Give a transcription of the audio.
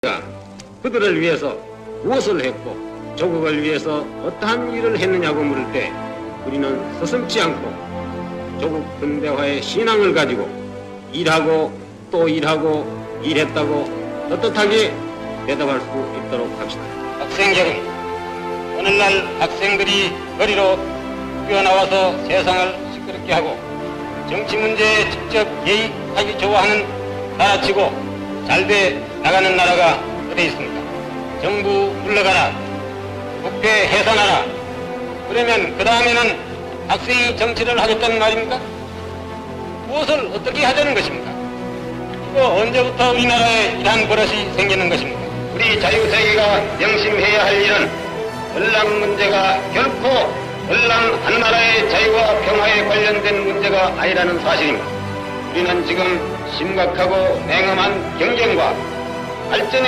가 그들을 위해서 무엇을 했고 조국을 위해서 어떠한 일을 했느냐고 물을 때 우리는 서슴지 않고 조국 근대화의 신앙을 가지고 일하고 또 일하고 일했다고 떳떳하게 대답할 수 있도록 합시다. 학생 여러분, 오늘날 학생들이 거리로 뛰어나와서 세상을 시끄럽게 하고 정치 문제에 직접 개입하기 좋아하는 나라치고 잘 돼 나가는 나라가 어디 있습니까? 정부 물러가라, 국회 해산하라. 그러면 그 다음에는 학생이 정치를 하겠다는 말입니까? 무엇을 어떻게 하자는 것입니까? 이거 언제부터 우리나라에 이러한 버릇이 생기는 것입니까? 우리 자유세계가 명심해야 할 일은 전랑 문제가 결코 전랑 한 나라의 자유와 평화에 관련된 문제가 아니라는 사실입니다. 우리는 지금 심각하고 냉엄한 경쟁과 발전의